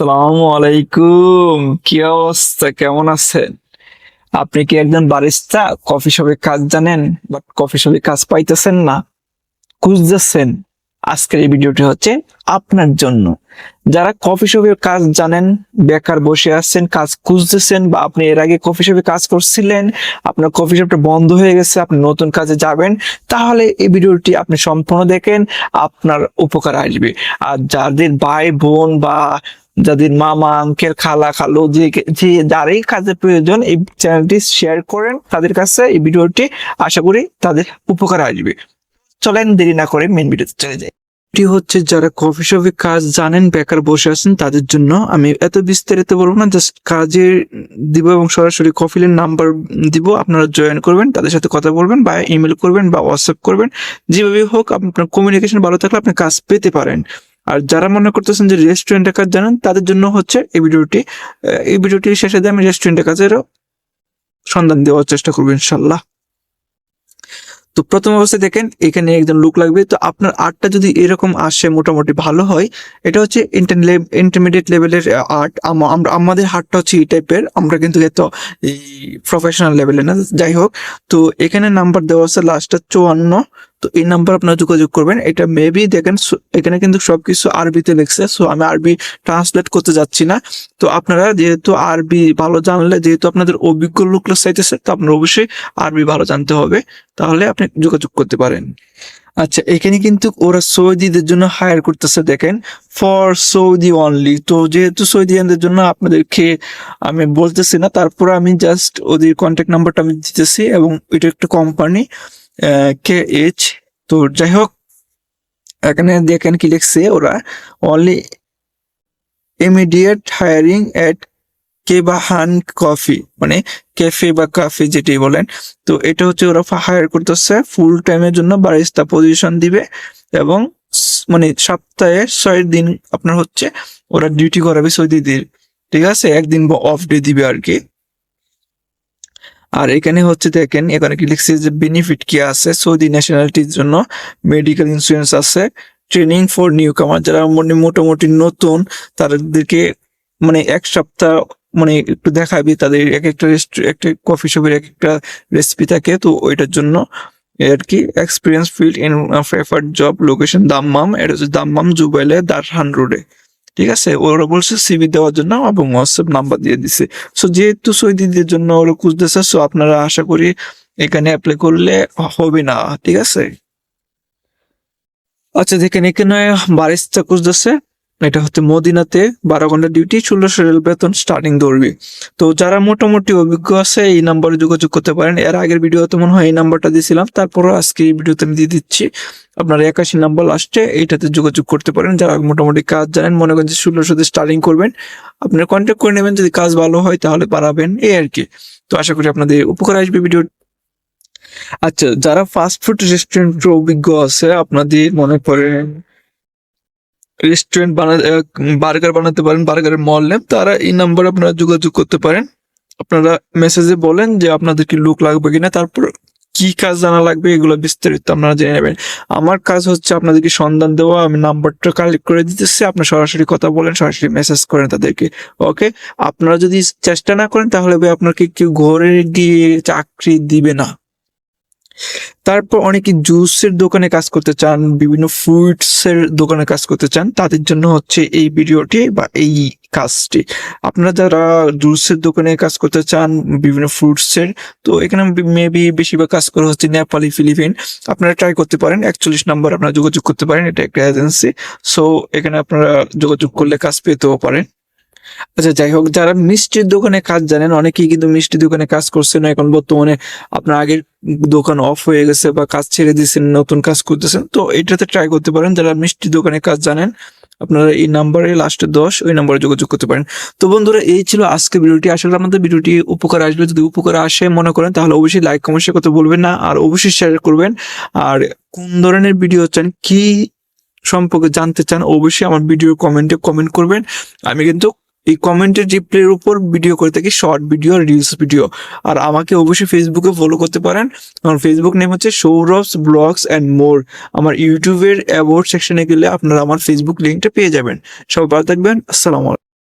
আসসালামু আলাইকুম। কি অবস্থা? কেমন আছেন? আপনি কি একজন বারিস্তা? কফি শপে কাজ জানেন, বাট কফি শপে কাজ পাইতেছেন না। খুঁজতেছেন। আজকের এই ভিডিওটি হচ্ছে আপনার জন্য। যারা কফি শপের কাজ জানেন, বেকার বসে আছেন, কাজ খুঁজতেছেন, বা আপনি এর আগে কফি শপে কাজ করছিলেন, আপনার কফি শপটা বন্ধ হয়ে গেছে, আপনি নতুন কাজে যাবেন, তাহলে এই ভিডিওটি আপনি সম্পূর্ণ দেখেন, আপনার উপকার আসবে। আর যাদের ভাই, বোন বা যাদের মামা, আঙ্কেল, খালা, খালু, যে যে যারই কাজের প্রয়োজন এই চ্যানেলটি শেয়ার করেন, তাদের কাছে এই ভিডিওটি আশা করি তাদের উপকার আসবে। চলেন দেরি না করে মেন ভিডিওতে চলে যাই। এটি হচ্ছে যারা কফি শপে কাজ জানেন, বেকার বসে আছেন, তাদের জন্য আমি এত বিস্তারিত বলব না জাস্ট কাজের দিব এবং সরাসরি কফিলের নাম্বার দিব, আপনারা জয়েন করবেন, তাদের সাথে কথা বলবেন বা ইমেল করবেন বা হোয়াটসঅ্যাপ করবেন যেভাবে হোক আপনার কমিউনিকেশন ভালো থাকলে আপনি কাজ পেতে পারেন। আর যারা মনে করতেছেন যে রেস্টুরেন্টের কাজ জানেন, তাদের জন্য হচ্ছে এই ভিডিওটি এই ভিডিওটির শেষে দিয়ে আমি রেস্টুরেন্টের কাজেরও সন্ধান দেওয়ার চেষ্টা করব ইনশাল্লাহ তো প্রথম অবস্থায় দেখেন, এখানে একজন লোক লাগবে। তো আপনার আর্টটা যদি এরকম আসে মোটামুটি ভালো হয়, এটা হচ্ছে ইন্টারমিডিয়েট লেভেলের আর্ট আমরা, আমাদের হার্টটা হচ্ছে এই টাইপের আমরা কিন্তু এত প্রফেশনাল লেভেলে না। যাই হোক, তো এখানে নাম্বার দেওয়া আছে লাস্টটা চুয়ান্ন। তো এই নাম্বার আপনারা যোগাযোগ করবেন। এটা মেবি দেখেন এখানে কিন্তু সবকিছু আরবিতে লিখছে সো আমি আরবি ট্রান্সলেট করতে যাচ্ছি না। তো আপনারা যেহেতু আরবি ভালো জানলে, যেহেতু আপনাদের অভিজ্ঞ লোকরা চাইতেছে, তো আপনার অবশ্যই আরবি ভালো জানতে হবে। তাহলে আপনি যোগাযোগ করতে পারেন। আচ্ছা এখানে কিন্তু ওরা সৌদিদের জন্য হায়ার করতেছে, দেখেন। ফর সৌদি অনলি তো যেহেতু সৌদিয়ানদের জন্য আপনাদেরকে আমি বলতেছি না, তারপর আমি জাস্ট ওদের কন্ট্যাক্ট নাম্বারটা আমি দিতেছি, এবং এটা একটা কোম্পানি কে এইচ? তো যাই হোক, এখানে দেখেন কি লিখছে ওরা অনলি ইমিডিয়েট হায়ারিং এট কে কেবাহান কফি মানে ক্যাফে বা কাফে যেটি বলেন। তো এটা হচ্ছে ওরা হায়ার করতেছে ফুল টাইমের জন্য বারিস্তা পজিশন দিবে এবং মানে সপ্তাহে ছয় দিন আপনার হচ্ছে ওরা ডিউটি করাবে সৌদিদের ঠিক আছে? একদিন অফ ডে দিবে আর কি। আর এখানে হচ্ছে দেখেন, এখানে কি লিখছে যে বেনিফিট কি আছে? সৌদি ন্যাশনালিটির জন্য মেডিকেল ইন্স্যুরেন্স আছে। ট্রেনিং ফর নিউ কামার যারা মানে মোটামুটি নতুন, তাদেরকে মানে এক সপ্তাহ মানে একটু দেখাবি, তাদের এক একটা একটা কফি শপের এক একটা রেসিপি থাকে, তো ওইটার জন্য আর কি experience field in preferred job location Dammam, এটা হচ্ছে দাম্মাম জুবাইলে দারহান রোডে ঠিক আছে? ওরা বলছে সিভি দেওয়ার জন্য এবং হোয়াটসঅ্যাপ নাম্বার দিয়ে দিছে। সো যেহেতু সৌদিদের জন্য ওরা খুঁজতেছে সো আপনারা আশা করি এখানে অ্যাপ্লাই করলে হবে না, ঠিক আছে? আচ্ছা দেখেন এখানে বারিস্তা খুঁজতেছে। এটা হচ্ছে মদিনাতে বারো ঘণ্টা ডিউটি ষোলোশো রেল বেতন স্টার্টিং ধরবে তো যারা মোটামুটি অভিজ্ঞ আছে, এই নাম্বারে যোগাযোগ করতে পারেন। এর আগের ভিডিওতে মনে হয় এই নাম্বারটা দিয়েছিলাম, তারপরও আজকে এই ভিডিওতে আমি দিয়ে দিচ্ছি। আপনার একাশি নাম্বার লাস্টে এইটাতে যোগাযোগ করতে পারেন। যারা মোটামুটি কাজ জানেন, মনে করেন যে ষোলোশোতে স্টার্টিং করবেন, আপনার কন্ট্যাক্ট করে নেবেন। যদি কাজ ভালো হয়, তাহলে পারাবেন এই আর কি। তো আশা করি আপনাদের উপকার আসবে ভিডিও আচ্ছা যারা ফাস্ট ফুড রেস্টুরেন্ট অভিজ্ঞ আছে, আপনাদের মনে করেন রেস্টুরেন্ট বানাতে বার্গার বানাতে পারেন বার্গারের মল নেম তারা এই নাম্বারে আপনারা যোগাযোগ করতে পারেন। আপনারা মেসেজে বলেন যে আপনাদের কি লুক লাগবে কিনা, তারপর কি কাজ জানা লাগবে এগুলো বিস্তারিত আপনারা জেনে নেবেন। আমার কাজ হচ্ছে আপনাদেরকে সন্ধান দেওয়া, আমি নাম্বারটা কালেক্ট করে দিতেছি আপনার সরাসরি কথা বলেন, সরাসরি মেসেজ করেন তাদেরকে ওকে আপনারা যদি চেষ্টা না করেন, তাহলে ভাই আপনাকে কেউ ঘরে গিয়ে চাকরি দিবে না। তারপর অনেকে জুসের দোকানে কাজ করতে চান, বিভিন্ন ফ্রুটস এর দোকানে কাজ করতে চান, তাদের জন্য হচ্ছে এই ভিডিওটি বা এই কাজটি। আপনারা যারা জুসের দোকানে কাজ করতে চান, বিভিন্ন ফ্রুটস এর তো এখানে মেবি বেশিরভাগ কাজ করা হচ্ছে নেপালি, ফিলিপিন। আপনারা ট্রাই করতে পারেন, একচল্লিশ নাম্বার আপনারা যোগাযোগ করতে পারেন, এটা একটা এজেন্সি সো এখানে আপনারা যোগাযোগ করলে কাজ পেতেও পারেন। আচ্ছা যাই হোক, যারা মিষ্টির দোকানে কাজ জানেন, অনেকেই কিন্তু মিষ্টির দোকানে কাজ করছেন এখন বর্তমানে আপনার আগের দোকান অফ হয়ে গেছে বা কাজ ছেড়ে দিয়েছেন, নতুন কাজ করতেছেন, তো এটাতে ট্রাই করতে পারেন। যারা মিষ্টির দোকানে কাজ জানেন, আপনারা এই নাম্বারে লাস্টে দশ, ওই নাম্বারে যোগাযোগ করতে পারেন। তো বন্ধুরা, এই ছিল আজকে ভিডিওটি। আসলে আমাদের ভিডিওটি উপকার আসবে। যদি উপকার আসে মনে করেন, তাহলে অবশ্যই লাইক কমেন্টের কথা বলবেন না। আর অবশ্যই শেয়ার করবেন। আর কোন ধরনের ভিডিও চান, কি সম্পর্কে জানতে চান, অবশ্যই আমার ভিডিও কমেন্টে কমেন্ট করবেন। আমি কিন্তু এই কমেন্টের রিপ্লাইয়ের উপর ভিডিও করে থাকি শর্ট ভিডিও রিলস ভিডিও আর আমাকে অবশ্যই ফেসবুকে ফলো করতে পারেন। আমার ফেসবুক নেম হচ্ছে সৌরভস ব্লগস অ্যান্ড মোর। আমার ইউটিউবের অ্যাওয়ার্ড সেকশনে গেলে আপনারা আমার ফেসবুক লিঙ্কটা পেয়ে যাবেন। সবাই ভালো থাকবেন। আসসালামু